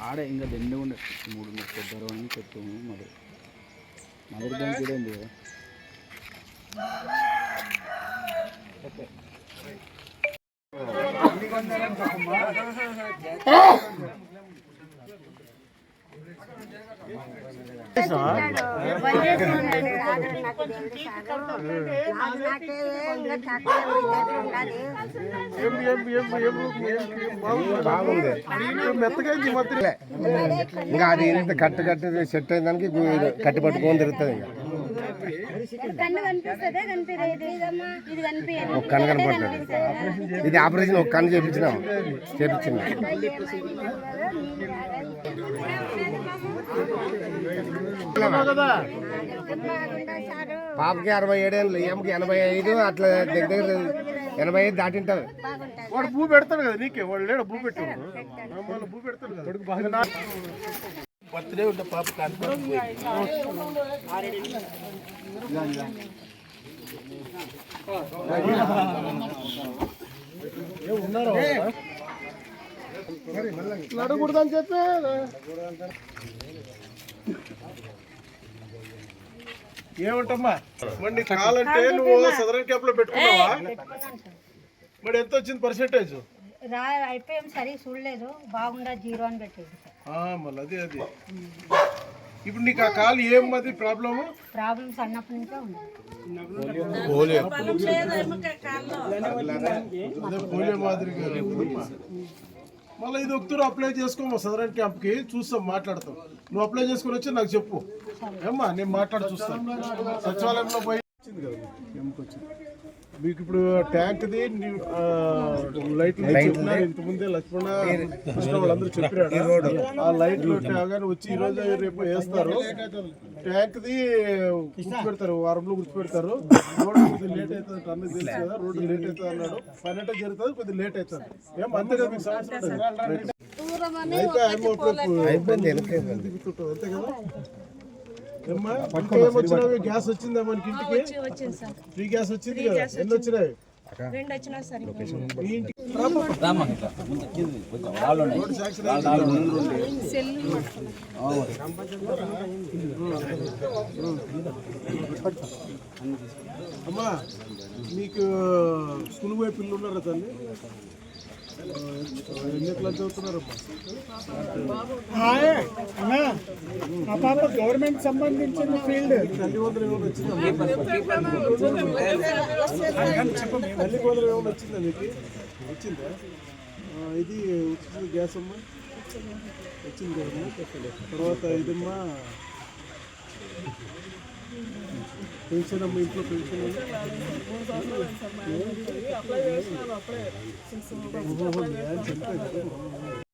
ఆడే ఇంకా రెండు ఉండే మూడు పెద్దరు అని చెప్తాము మరి మొదటి దానికి కూడా ఉంది కదా బాగుంది మెత్తగా ఇంకా అది ఇంత కట్టు కట్టు సెట్ అయిన దానికి కట్టి పట్టుకొని తిరుగుతుంది ఇంకా. కన్ను కనిపిస్తుందే కనిపించదు ఇదమ్మా ఇది కనిపించదు ఒక కన్ను కనపడుతుంది ఇది ఆపరేషన్ ఒక కన్ను చేపించినాం. చేపించింది. పాపకి అరవై ఏడేళ్ళు ఈమెకి ఎనభై ఐదు అట్లా దగ్గర దగ్గర ఎనభై ఐదు దాటింటారు వాడు భూ పెడతాడు కదా నీకే? వాడు లేడు భూ పెట్టాడు. వాళ్ళు భూ పెడతాడు కదా. బర్త్డే ఉంటే పాప నడకూడదని చెప్పి ఏమంటమ్మా? మరి కాలంటే నువ్వు సదరన్ క్యాప్లో పెట్టుకున్నావా? మరి ఎంత వచ్చింది పర్సెంటేజ్ రా అయిపోయాం సరే చూడలేదు. బాగుండా జీరో అని పెట్టేది మళ్ళీ అదే అది. ఇప్పుడు నీకు ఆ కాలు ఏం అది ప్రాబ్లము? ప్రాబ్లమ్స్ అన్నప్పటి నుంచే ఉంది. మాదిరిగా మళ్ళీ ఇది ఒకరు అప్లై చేసుకోమా సదరన్ క్యాంప్కి చూస్తాం మాట్లాడతాం. నువ్వు అప్లై చేసుకుని వచ్చి నాకు చెప్పు. ఏమ్మా నేను మాట్లాడి చూస్తాను. సచివాలయంలో పోయి వచ్చింది కదా క్యాంప్కి వచ్చింది మీకు ఇప్పుడు ట్యాంక్ది ఇంత ముందే లక్ష్మణ కృష్ణ వాళ్ళందరూ చెప్పారు ఆ లైట్లు ట్యాగానే వచ్చి ఈ రోజు రేపు వేస్తారు. ట్యాంక్ది గుర్తుపెడతారు వారంలో గుర్తుపెడతారు. రోడ్డు కొద్దిగా లేట్ అవుతుంది అన్నది తెలుసు కదా రోడ్డు లేట్ అవుతుంది అన్నాడు. పని అంటే జరుగుతుంది కొద్దిగా లేట్ అవుతుంది. ఏం అంతే కదా మీకు సమస్య అయితే అయిపోయింది అంతే కదా? గ్యాస్ వచ్చిందా మనకి ఇంటికి వచ్చింది సార్. ఫ్రీ గ్యాస్ వచ్చింది కదా? ఎన్ని వచ్చినాయి? రెండు వచ్చినా సరే. అమ్మా మీకు స్కూల్ పోయే పిల్లలు ఉన్నారా తల్లి? మా పాప గవర్నమెంట్ సంబంధించిన ఫీల్డ్. తల్లి వందలు ఏమైనా వచ్చిందా తల్లి వందలు ఏమైనా వచ్చిందా మీకు వచ్చిందా ఇది వచ్చింది గ్యాస్ అమ్మా. వచ్చింది కదమ్మా తర్వాత ఇదమ్మా. పెన్షన్ అమ్మ ఇంట్లో పెన్షన్ ఓహో, న్యాయం చెప్పేది.